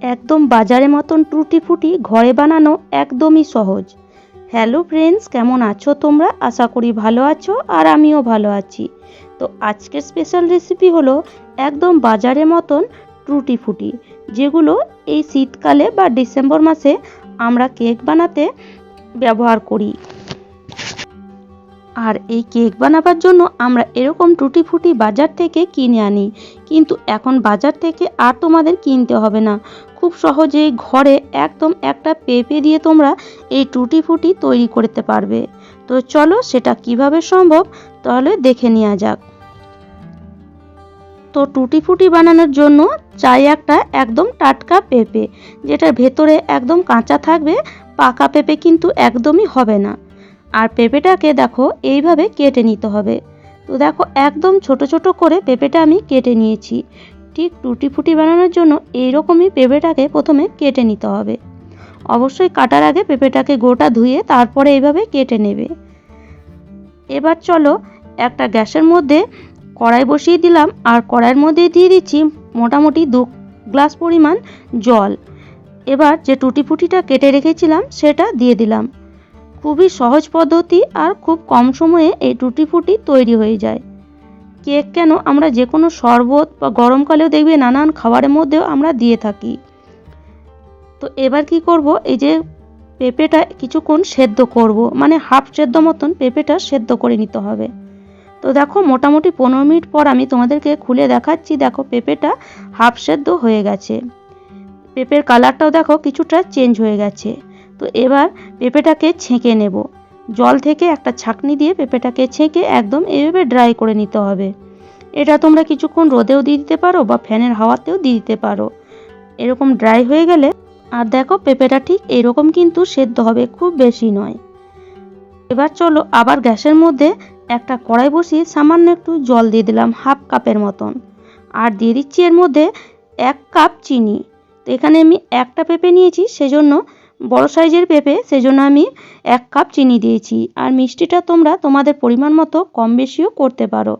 একদম বাজারে মতন টুটি ফুটি ঘরে বানানো একদমই সহজ। হ্যালো ফ্রেন্ডস, কেমন আছো তোমরা? আশা করি ভালো আছো আর আমিও ভালো আছি। তো আজকের স্পেশাল রেসিপি হলো একদম বাজারে মতন টুটি ফুটি যেগুলো এই শীতকালে বা ডিসেম্বর মাসে আমরা কেক বানাতে ব্যবহার করি। আর এই কেক বানাবার জন্য আমরা এরকম টুটি ফুটি বাজার থেকে কিনে আনি। কিন্তু এখন বাজার থেকে আর তোমাদের কিনতে হবে না। খুব সহজেই ঘরে একদম একটা পেঁপে দিয়ে তোমরা এই টুটি ফুটি তৈরি করতে পারবে। তো চলো সেটা কীভাবে সম্ভব তাহলে দেখে নেওয়া যাক। তো টুটি ফুটি বানানোর জন্য চাই একটা একদম টাটকা পেঁপে, যেটার ভেতরে একদম কাঁচা থাকবে, পাকা পেঁপে কিন্তু একদমই হবে না। আর পেঁপেটাকে দেখো এইভাবে কেটে নিতে হবে। তো দেখো একদম ছোট ছোট করে পেঁপেটা আমি কেটে নিয়েছি। ঠিক টুটি ফুটি বানানোর জন্য এইরকমই পেঁপেটাকে প্রথমে কেটে নিতে হবে। অবশ্যই কাটার আগে পেঁপেটাকে গোটা ধুয়ে তারপরে এইভাবে কেটে নেবে। এবার চলো একটা গ্যাসের মধ্যে কড়াই বসিয়ে দিলাম আর কড়াইয়ের মধ্যে দিয়ে দিচ্ছি মোটামুটি দু গ্লাস পরিমাণ জল। এবার যে টুটি ফুটিটা কেটে রেখেছিলাম সেটা দিয়ে দিলাম। খুবই সহজ পদ্ধতি আর খুব কম সময়ে এই টুটি ফুটি তৈরি হয়ে যায়। কেক কেন আমরা যে কোনো শরবত বা গরমকালেও দেখবে নানান খাবারের মধ্যেও আমরা দিয়ে থাকি। তো এবার কি করব? এই যে পেঁপেটা কিছুক্ষণ সেদ্ধ করব। মানে হাফ সেদ্ধ মতন পেঁপেটা সেদ্ধ করে নিতে হবে। তো দেখো মোটামুটি পনেরো মিনিট পর আমি তোমাদেরকে খুলে দেখাচ্ছি। দেখো পেঁপেটা হাফ সেদ্ধ হয়ে গেছে। পেঁপের কালারটাও দেখো কিছুটা চেঞ্জ হয়ে গেছে। এবার পেঁপেটাকে ছেঁকে নেব। জল থেকে একটা ছাকনি দিয়ে পেঁপেটাকে ছেঁকে একদম এভাবে ড্রাই করে নিতে হবে। এটা তোমরা কিছুক্ষণ রোদেও দিয়ে দিতে পারো বা ফ্যানের হাওয়াতেও দিয়ে দিতে পারো। এরকম ড্রাই হয়ে গেলে, আর দেখো পেঁপেটা ঠিক এরকম কিন্তু সেদ্ধ হবে, খুব বেশি নয়। এবার চলো আবার গ্যাসের মধ্যে একটা কড়াই বসিয়ে সামান্য একটু জল দিয়ে দিলাম হাফ কাপের মতন। আর দিয়ে দিচ্ছি এর মধ্যে এক কাপ চিনি। তো এখানে আমি একটা পেঁপে নিয়েছি, সেজন্য বড় সাইজের পেঁপে, সেজন্য আমি এক কাপ চিনি দিয়েছি। আর মিষ্টিটা তোমরা তোমাদের পরিমাণ মতো কম বেশিও করতে পারো।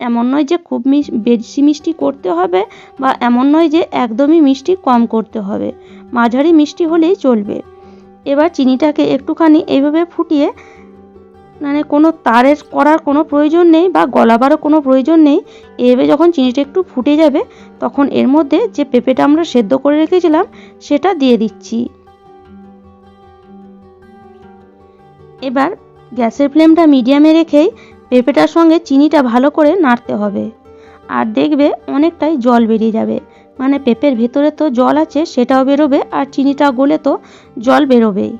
এমন নয় যে খুব বেশি মিষ্টি করতে হবে বা এমন নয় যে একদমই মিষ্টি কম করতে হবে। মাঝারি মিষ্টি হলেই চলবে। এবার চিনিটাকে একটুখানি এইভাবে ফুটিয়ে মানে কোনো তারের করার কোনো প্রয়োজন নেই বা গলাবারও কোনো প্রয়োজন নেই। এভাবে যখন চিনিটা একটু ফুটে যাবে, তখন এর মধ্যে যে পেঁপেটা আমরা সেদ্ধ করে রেখেছিলাম, সেটা দিয়ে দিচ্ছি। এবার গ্যাসের ফ্লেমটা মিডিয়ামে রেখেই পেঁপেটার সঙ্গে চিনিটা ভালো করে নাড়তে হবে। আর দেখবে অনেকটাই জল বেরিয়ে যাবে। মানে পেঁপের ভেতরে তো জল আছে, সেটাও বেরোবে আর চিনিটা গলে তো জল বেরোবেই।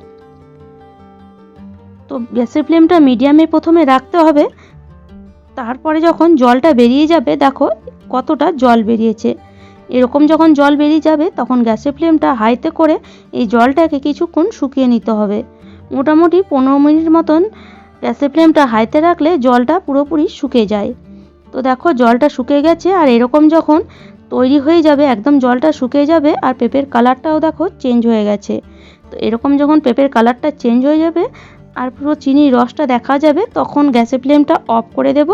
তো গ্যাসের ফ্লেমটা মিডিয়ামে প্রথমে রাখতে হবে। তারপরে যখন জলটা বেরিয়ে যাবে, দেখো কতটা জল বেরিয়েছে। এরকম যখন জল বেরিয়ে যাবে, তখন গ্যাসের ফ্লেমটা হাইতে করে এই জলটাকে কিছুক্ষণ শুকিয়ে নিতে হবে। মোটামুটি পনেরো মিনিট মতন গ্যাসের ফ্লেমটা হাইতে রাখলে জলটা পুরোপুরি শুকে যায়। তো দেখো, জলটা শুকিয়ে গেছে আর এরকম যখন তৈরি হয়ে যাবে, একদম জলটা শুকিয়ে যাবে আর পেঁপের কালারটাও দেখো চেঞ্জ হয়ে গেছে। তো এরকম যখন পেঁপের কালারটা চেঞ্জ হয়ে যাবে আর পুরো চিনির রসটা দেখা যাবে, তখন গ্যাসের ফ্লেমটা অফ করে দেব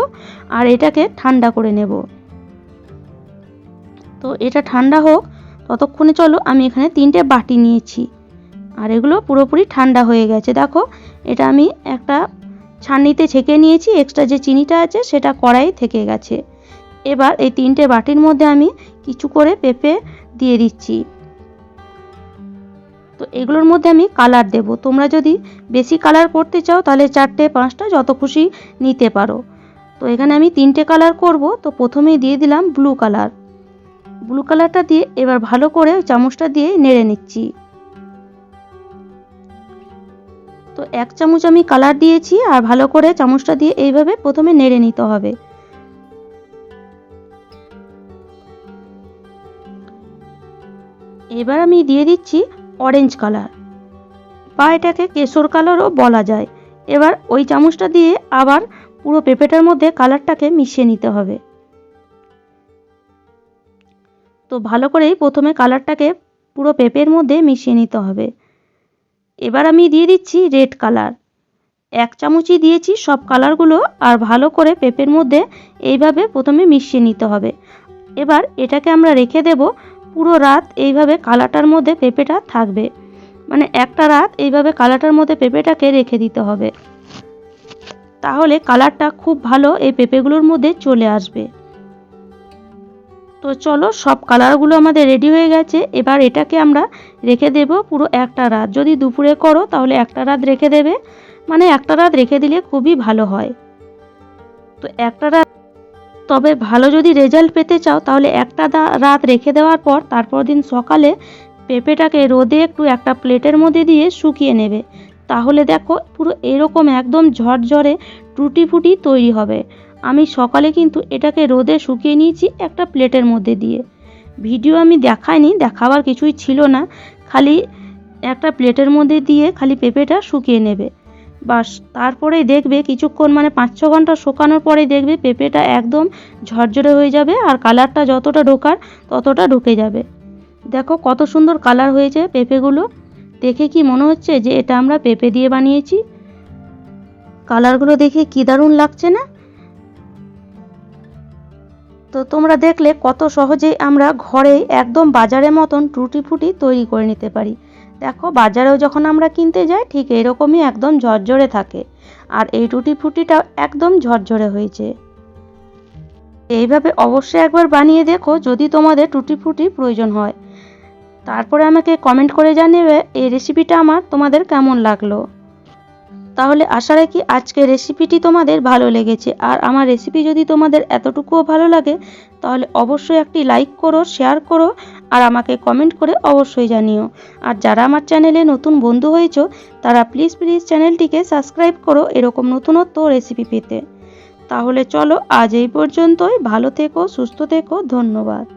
আর এটাকে ঠান্ডা করে নেব। তো এটা ঠান্ডা হোক, ততক্ষণে চলো আমি এখানে তিনটে বাটি নিয়েছি। আর এগুলো পুরোপুরি ঠান্ডা হয়ে গেছে। দেখো, এটা আমি একটা ছান্নিতে ছেঁকে নিয়েছি এক্সট্রা যে চিনিটা আছে সেটা কড়াই থেকে গেছে। এবার এই তিনটে বাটির মধ্যে আমি কিছু করে পেঁপে দিয়ে দিচ্ছি। তো এগুলোর মধ্যে আমি কালার দেব। তোমরা যদি বেশি কালার করতে চাও, তাহলে চারটে, পাঁচটা যত খুশি নিতে পারো। তো এখানে আমি তিনটে কালার করব। তো প্রথমেই দিয়ে দিলাম ব্লু কালার ব্লু কালারটা দিয়ে এবার ভালো করে চামচটা দিয়ে নেড়ে নিচ্ছি। তো এক চামচ আমি কালার দিয়েছি আর ভালো করে চামচটা দিয়ে এইভাবে প্রথমে নেড়ে নিতে হবে। এবার আমি দিয়ে দিচ্ছি অরেঞ্জ কালার বা এটাকে কেশর কালারও বলা যায়। এবার ওই চামচটা দিয়ে আবার পুরো পেঁপেটার মধ্যে কালারটাকে মিশিয়ে নিতে হবে। তো ভালো করেই প্রথমে কালারটাকে পুরো পেঁপের মধ্যে মিশিয়ে নিতে হবে। এবার আমি দিয়ে দিচ্ছি রেড কালার এক চামচই দিয়েছি সব কালারগুলো আর ভালো করে পেঁপের মধ্যে এইভাবে প্রথমে মিশিয়ে নিতে হবে। এবার এটাকে আমরা রেখে দেব, পুরো রাত এইভাবে কালাটার মধ্যে পেঁপেটা থাকবে। মানে একটা রাত এইভাবে কালাটার মধ্যে পেঁপেটাকে রেখে দিতে হবে। তাহলে কালারটা খুব ভালো এই পেঁপেগুলোর মধ্যে চলে আসবে। তো চলো, সব কালারগুলো আমাদের রেডি হয়ে গেছে। এবার এটাকে আমরা রেখে দেব পুরো একটা রাত। যদি দুপুরে করো, তাহলে একটা রাত রেখে দেবে। মানে একটা রাত রেখে দিলে খুবই ভালো হয়। তো একটা রাত তবে ভালো যদি রেজাল্ট পেতে চাও, তাহলে একটা রাত রেখে দেওয়ার পর, তারপর দিন সকালে পেঁপেটাকে রোদে একটু একটা প্লেটের মধ্যে দিয়ে শুকিয়ে নেবে। তাহলে দেখো, পুরো এরকম একদম ঝরঝরে টুটি ফুটি তৈরি হবে। আমি সকালে কিন্তু এটাকে রোদে শুকিয়ে নিয়েছি একটা প্লেটের মধ্যে দিয়ে। ভিডিও আমি দেখাইনি, দেখাবার কিছুই ছিল না। খালি একটা প্লেটের মধ্যে দিয়ে খালি পেঁপেটা শুকিয়ে নেবে। বাস, তারপরেই দেখবে কিছুক্ষণ মানে পাঁচ ছ ঘণ্টা শুকানোর পরেই দেখবে পেঁপেটা একদম ঝরঝরে হয়ে যাবে আর কালারটা যতটা ঢোকার ততটা ঢুকে যাবে। দেখো কত সুন্দর কালার হয়েছে পেঁপেগুলো। দেখে কি মনে হচ্ছে যে এটা আমরা পেঁপে দিয়ে বানিয়েছি? কালারগুলো দেখে কি দারুণ লাগছে না? তো তোমরা দেখলে কত সহজেই আমরা ঘরেই একদম বাজারের মতন টুটি ফুটি তৈরি করে নিতে পারি। দেখো, বাজারেও যখন আমরা কিনতে যাই, ঠিক এরকমই একদম ঝরঝরে থাকে। আর এই টুটি ফুটিটাও একদম ঝরঝরে হয়েছে। এইভাবে অবশ্যই একবার বানিয়ে দেখো যদি তোমাদের টুটি ফুটি প্রয়োজন হয়। তারপরে আমাকে কমেন্ট করে জানিয়ে এই রেসিপিটা আমার তোমাদের কেমন লাগল। তাহলে আশা রাখি আজকে রেসিপিটি তোমাদের ভালো লেগেছে। আর আমার রেসিপি যদি তোমাদের এতটুকুও ভালো লাগে, তাহলে অবশ্যই একটি লাইক করো শেয়ার করো, আর আমাকে কমেন্ট করে অবশ্যই জানিও। আর যারা আমার চ্যানেলে নতুন বন্ধু হয়েছো, তারা প্লিজ প্লিজ চ্যানেলটিকে সাবস্ক্রাইব করো এরকম নতুনত্ব রেসিপি পেতে। তাহলে চলো আজ এই পর্যন্তই। ভালো থেকো, সুস্থ থেকো, ধন্যবাদ।